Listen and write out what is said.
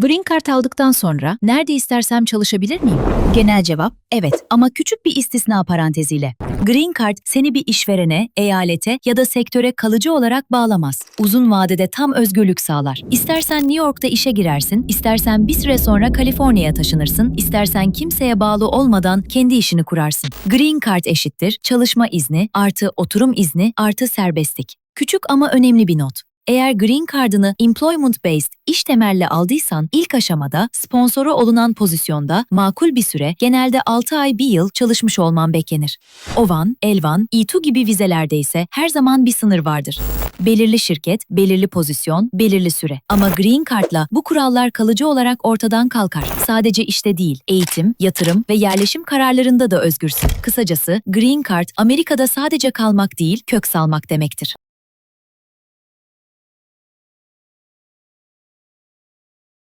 Green Card aldıktan sonra nerede istersem çalışabilir miyim? Genel cevap evet ama küçük bir istisna paranteziyle. Green Card seni bir işverene, eyalete ya da sektöre kalıcı olarak bağlamaz. Uzun vadede tam özgürlük sağlar. İstersen New York'ta işe girersin, istersen bir süre sonra Kaliforniya'ya taşınırsın, istersen kimseye bağlı olmadan kendi işini kurarsın. Green Card eşittir çalışma izni artı oturum izni artı serbestlik. Küçük ama önemli bir not. Eğer Green Card'ını employment based iş temelli aldıysan ilk aşamada sponsoru olunan pozisyonda makul bir süre genelde 6 ay 1 yıl çalışmış olman beklenir. OVAN, Elvan, E2 gibi vizelerde ise her zaman bir sınır vardır. Belirli şirket, belirli pozisyon, belirli süre. Ama Green Card'la bu kurallar kalıcı olarak ortadan kalkar. Sadece işte değil, eğitim, yatırım ve yerleşim kararlarında da özgürsün. Kısacası Green Card Amerika'da sadece kalmak değil, kök salmak demektir.